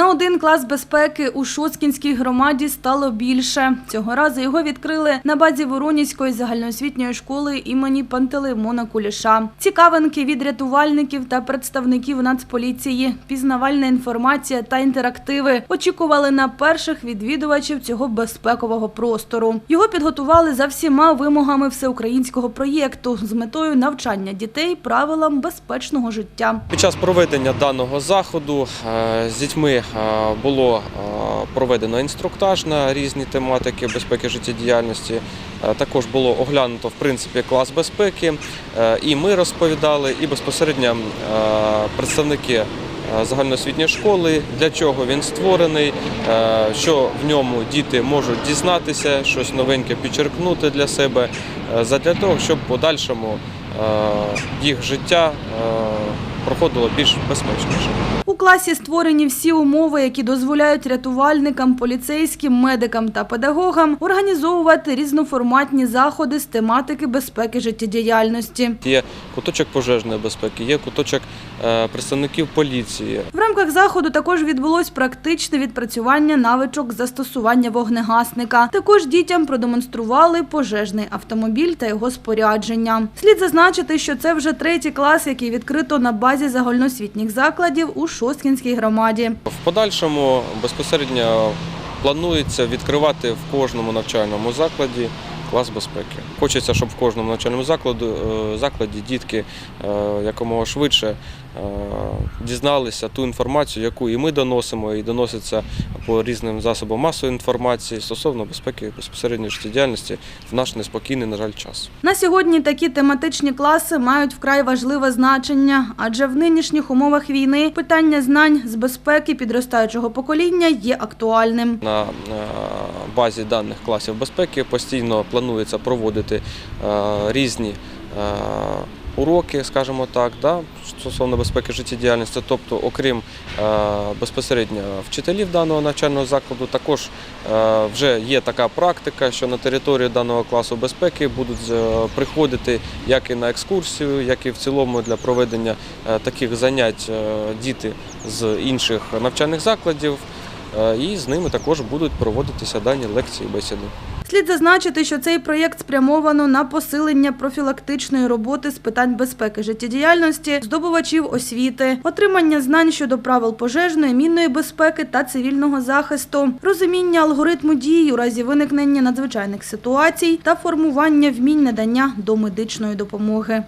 На один клас безпеки у Шоцкінській громаді стало більше. Цього разу його відкрили на базі Воронізької загальноосвітньої школи імені Пантелеймона Куліша. Цікавинки від рятувальників та представників Нацполіції, пізнавальна інформація та інтерактиви очікували на перших відвідувачів цього безпекового простору. Його підготували за всіма вимогами всеукраїнського проєкту з метою навчання дітей правилам безпечного життя. Під час проведення даного заходу е, з дітьми було е, проведено інструктаж на різні тематики безпеки життєдіяльності. Е, Також було оглянуто в принципі клас безпеки, Е, і ми розповідали, і безпосередньо е, представники е, загальноосвітньої школи, для чого він створений, е, що в ньому діти можуть дізнатися, щось новеньке підчеркнути для себе, е, задля того, щоб в подальшому е, їх життя е, проходило більш безпечніше. У класі створені всі умови, які дозволяють рятувальникам, поліцейським, медикам та педагогам організовувати різноформатні заходи з тематики безпеки життєдіяльності. Є куточок пожежної безпеки, є куточок е, представників поліції. В рамках заходу також відбулось практичне відпрацювання навичок застосування вогнегасника. Також дітям продемонстрували пожежний автомобіль та його спорядження. Слід зазначити, що це вже третій клас, який відкрито на базі загальноосвітніх закладів у Шосткінській громаді. В подальшому безпосередньо планується відкривати в кожному навчальному закладі клас безпеки. Хочеться, щоб в кожному навчальному закладу, е, закладі дітки е, якомога швидше е, дізналися ту інформацію, яку і ми доносимо, і доноситься по різним засобам масової інформації стосовно безпеки безпосередньої життєдіяльності в наш неспокійний, на жаль, час. На сьогодні такі тематичні класи мають вкрай важливе значення, адже в нинішніх умовах війни питання знань з безпеки підростаючого покоління є актуальним. На базі даних класів безпеки постійно планується проводити е, різні е, уроки, скажімо так, да, стосовно безпеки життєдіяльності. Тобто, окрім е, безпосередньо вчителів даного навчального закладу, також вже є така практика, що на територію даного класу безпеки будуть приходити як і на екскурсію, як і в цілому для проведення таких занять діти з інших навчальних закладів. Е, І з ними також будуть проводитися дані лекції бесіди. Слід зазначити, що цей проєкт спрямовано на посилення профілактичної роботи з питань безпеки життєдіяльності здобувачів освіти, отримання знань щодо правил пожежної, мінної безпеки та цивільного захисту, розуміння алгоритму дій у разі виникнення надзвичайних ситуацій та формування вмінь надання домедичної допомоги.